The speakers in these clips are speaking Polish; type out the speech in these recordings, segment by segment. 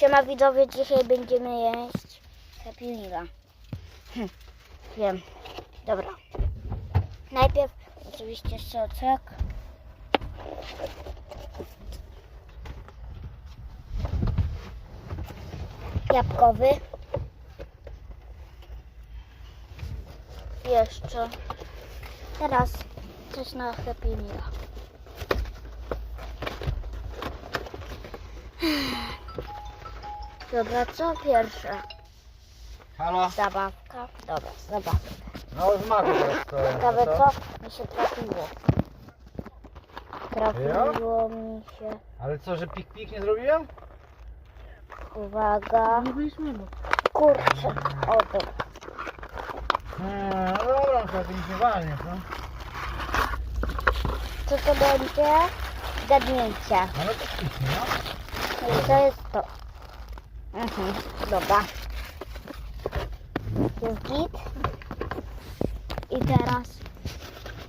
Siema widzowie, dzisiaj będziemy jeść Happy Meala. Hm, wiem. Dobra. Najpierw oczywiście socek. Jabłkowy. Jeszcze. Teraz coś na Happy Meala. Dobra, co pierwsze? Halo? Zabawka. Dobra, zabawka. No już teraz to. Ciekawe co mi się trafiło. Trafiło mi się, Ale co, że pik pik nie zrobiłem? uwaga, Nie byliśmy kurczę, o to. Hmm, no dobra, to ty nic nie walniesz, no. Co to będzie? Zgadnięcie. Ale to no. No i to jest to. Mhm, dobra. Jest git. I teraz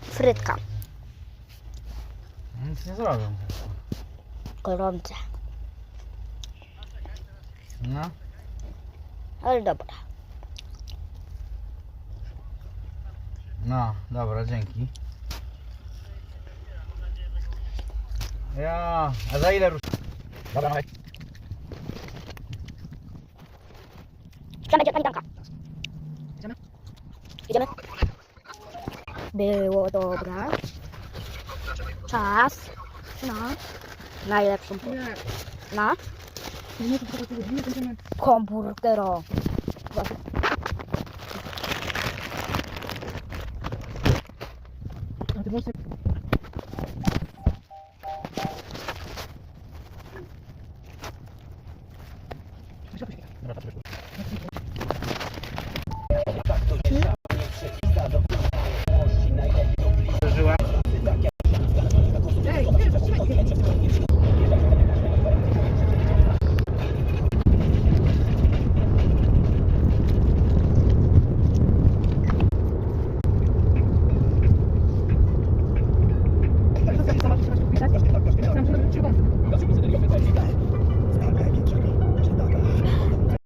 frytka. Nic nie zrobią. Gorące. No. Ale dobra. No, dobra, dzięki. Ja, a za ile rusz? Dobra, mamy. Tam będzie pani Danka. Idziemy? Idziemy? Było dobra. Czas na najlepszą Na włosy. Dobra, patrz,